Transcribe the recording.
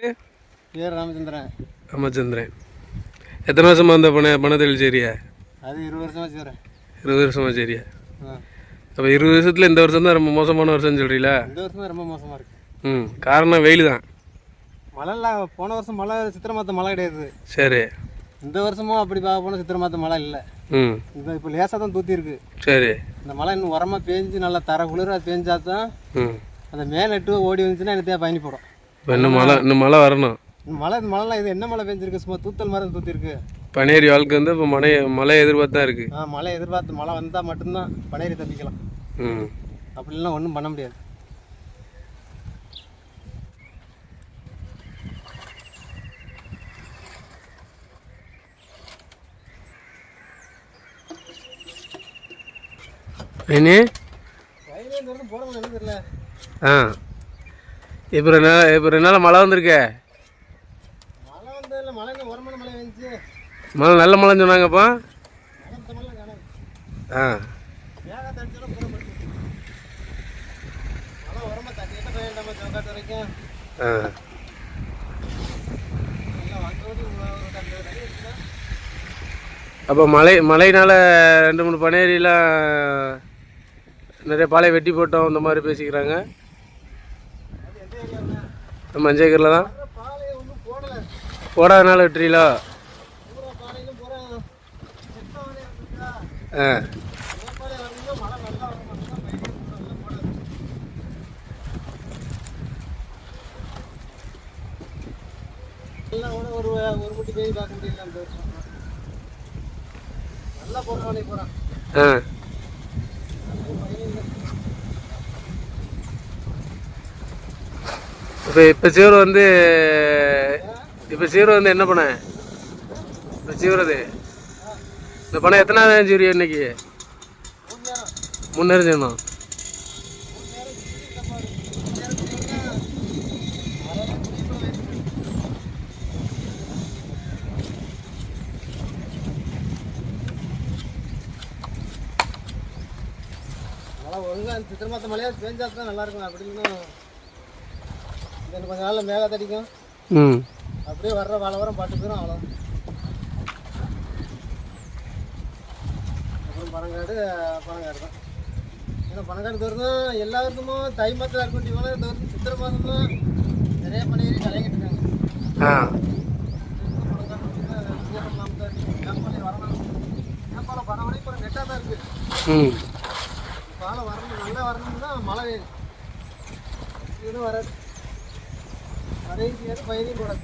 பேர் ராமச்சந்திரன். ராமச்சந்திரன். எத்தனை வருஷமா அந்த பண பணத்தொழில் சரியா அது இருபது வருஷமா செய்கிறேன் இருபது வருஷமா சரியா அப்போ இருபது வருஷத்தில் இந்த வருஷம் தான் ரொம்ப மோசமான வருஷம்னு சொல்கிறீங்களா இந்த வருஷம் தான் ரொம்ப மோசமாக இருக்கு. ம் காரணம் வெயில் தான். மழைலாம் போன வருஷம் மழை சித்திரை மாதம் மழை கிடையாது. சரி. இந்த வருஷமும் அப்படி பார்க்க போனால் சித்திரை மாதம் மழை இல்லை. ம். இந்த இப்போ லேசாக தான் தூத்தி இருக்கு. சரி. இந்த மழை இன்னும் உரமாக பேஞ்சு நல்லா தர குளிர பேஞ்சா தான் ம். அந்த மேலே ஓடி வந்துச்சுன்னா எனக்கு பயணி போடும் இப்போ இன்னும் மழை இன்னும் மழை வரணும். மழை மழைலாம் இது என்ன மழை பெஞ்சிருக்கு? சும்மா தூத்தல் மாதிரி தூத்தி இருக்கு பனேரி வாழ்க்கை வந்து இப்போ மழை மழை எதிர்பார்த்து தான் இருக்குது ஆ மழை எதிர்பார்த்து மழை வந்தால் மட்டும்தான் பனையரி தப்பிக்கலாம். ம். அப்படிலாம் ஒன்றும் பண்ண முடியாது. தெரியல. ஆ. இப்போ ரெண்டு நாள் இப்போ ரெண்டு நாள் மழை வந்திருக்கே. மழை நல்ல மழைன்னு சொன்னாங்கப்பா ஆ. அப்போ மழை மழையினால் ரெண்டு மூணு பனேரிலாம் நிறைய பாலை வெட்டி போட்டோம் இந்த மாதிரி பேசிக்கிறாங்க. மஞ்சள் கீரில் தான். போடலை போடாதனால விட்டுறீங்களோ? ஆ. எல்லாம் ஒரு ஒரு முட்டி பேய் பார்க்க முடியல நல்லா போடுறானே போகிறான் ஆ. இப்போ இப்போ சீவரை வந்து இப்போ சீவரை வந்து என்ன பண்ண இப்போ சீவுறது இந்த பணம் எத்தனாவது சீவரி இன்னைக்கு? மூணு செய்யணும் மழை ஒழுங்கா அந்த சித்திரை மாதம் நல்லா இருக்கும் அப்படின்னு இந்த கொஞ்ச நாள்ல மேலே தடிக்கும். ம். அப்படியே வர்ற வாழை வரம் பாட்டு போயிடும் அவ்வளோ அப்புறம் பனங்காடு பனங்காடு தான் ஏன்னா பனங்காடு தோறும் எல்லா வருஷமும் தை மாதத்தில் இருக்க வேண்டிய இந்த வருஷம் சித்திரை மாதம் தான் நிறைய பனையேறி கலைக்கிட்டு இருக்காங்க. ஆ. ம். பாலை வரணும் நல்லா வரணும்னா மழை வேணும் வராது. మరి ఏం పైన కూడా